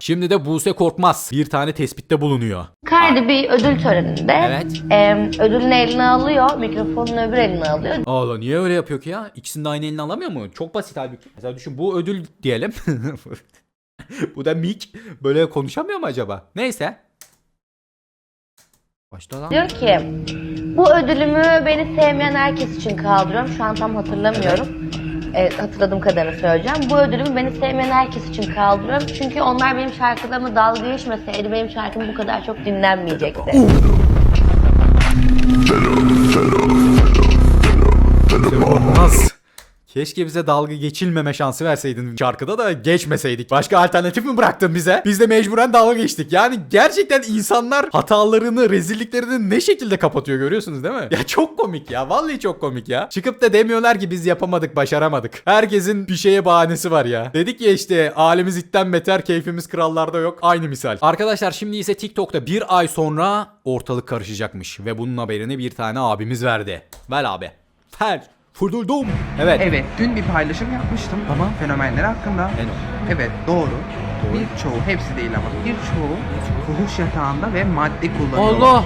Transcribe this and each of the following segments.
Şimdi de Buse Korkmaz bir tane tespitte bulunuyor. Cardi bir ödül töreninde Evet. em, ödülünü eline alıyor, mikrofonunu öbür eline alıyor. Allah niye öyle yapıyor ki ya? İkisini de aynı eline alamıyor mu? Çok basit halbuki. Mesela düşün bu ödül diyelim. bu da mic. Böyle konuşamıyor mu acaba? Neyse. Başta lan. Diyor ki bu ödülümü beni sevmeyen herkes için kaldırıyorum. Şu an tam hatırlamıyorum. Evet, hatırladığım kadarını söyleyeceğim. Bu ödülümü beni sevmeyen herkes için kaldırıyorum. Çünkü onlar benim şarkılarımı dalga geçmeseydi benim şarkım bu kadar çok dinlenmeyecekti. Keşke bize dalga geçilmeme şansı verseydin şarkıda da geçmeseydik. Başka alternatif mi bıraktın bize? Biz de mecburen dalga geçtik. Yani gerçekten insanlar hatalarını, rezilliklerini ne şekilde kapatıyor görüyorsunuz değil mi? Ya çok komik ya. Vallahi çok komik ya. Çıkıp da demiyorlar ki biz yapamadık, başaramadık. Herkesin bir şeye bahanesi var ya. Dedik ya işte alemiz itten beter, keyfimiz krallarda yok. Aynı misal. Arkadaşlar şimdi ise TikTok'ta bir ay sonra ortalık karışacakmış. Ve bunun haberini bir tane abimiz verdi. Ver abi. Ver. Fırduldum. Evet. Evet, dün bir paylaşım yapmıştım. Tamam. Fenomenler hakkında. Feno. Evet, doğru. Birçoğu, hepsi değil ama birçoğu fuhuş yatağında ve madde kullanıyor. Allah.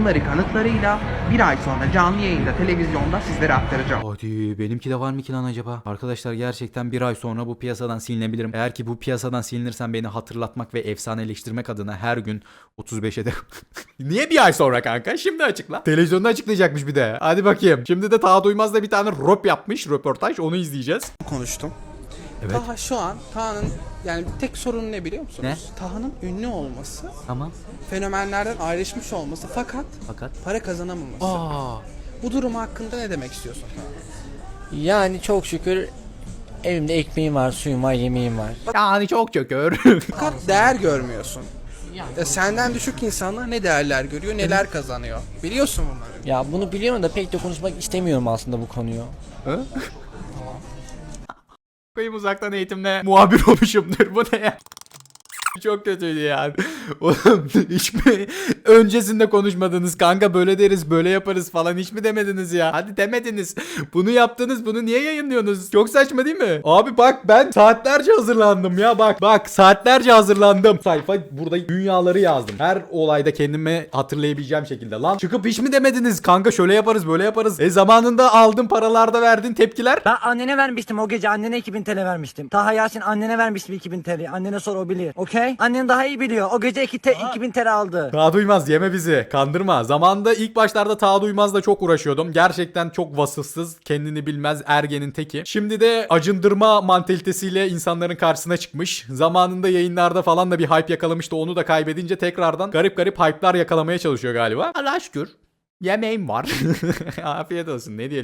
Bunları kanıtlarıyla bir ay sonra canlı yayında, televizyonda sizlere aktaracağım. Hadi benimki de var mı ki lan acaba? Arkadaşlar gerçekten bir ay sonra bu piyasadan silinebilirim. Eğer ki bu piyasadan silinirsem beni hatırlatmak ve efsaneleştirmek adına her gün 35'e de... Niye bir ay sonra kanka? Şimdi açıkla. Televizyonda açıklayacakmış bir de. Hadi bakayım. Şimdi de Taha Duymaz da bir tane rop yapmış röportaj. Onu izleyeceğiz. konuştum. Evet. Taha şu an Taha'nın yani tek sorunu ne biliyor musunuz? Ne? Taha'nın ünlü olması, Tamam. fenomenlerden ayrışmış olması fakat Fakat. para kazanamaması. Aa. Bu durum hakkında ne demek istiyorsun? Yani çok şükür evimde ekmeğim var, suyum var, yemeğim var. Yani çok çökür. Fakat değer görmüyorsun. Ya senden düşük insanlar ne değerler görüyor, neler kazanıyor. Biliyorsun bunları. Ya bunu biliyorum da pek de konuşmak istemiyorum aslında bu konuyu. Koyayım uzaktan eğitimle muhabir olmuşumdur. Bu ne ya? Çok kötüydü yani. Oğlum hiç mi öncesinde konuşmadınız kanka böyle deriz böyle yaparız falan hiç mi demediniz ya? Hadi demediniz. Bunu yaptınız bunu niye yayınlıyorsunuz? Çok saçma değil mi? Abi bak ben saatlerce hazırlandım ya bak. Bak saatlerce hazırlandım. Sayfa burada dünyaları yazdım. Her olayda kendime hatırlayabileceğim şekilde. Lan çıkıp hiç mi demediniz? Kanka şöyle yaparız böyle yaparız. E zamanında aldın paralarda verdin tepkiler. Ben annene vermiştim o gece annene 2000 TL vermiştim. Taha Yasin annene vermiştim 2000 TL. Annene sor o bilir. Okey? Annen daha iyi biliyor. O gece 2 te- 2000 TL aldı. Ta duymaz yeme bizi kandırma. Zamanında ilk başlarda ta duymazla çok uğraşıyordum. Gerçekten çok vasıfsız kendini bilmez ergenin teki. Şimdi de acındırma mantalitesiyle insanların karşısına çıkmış. Zamanında yayınlarda falan da bir hype yakalamıştı. Onu da kaybedince tekrardan garip garip hype'lar yakalamaya çalışıyor galiba. Allah'a şükür. Yemeğim var. Afiyet olsun ne diyelim.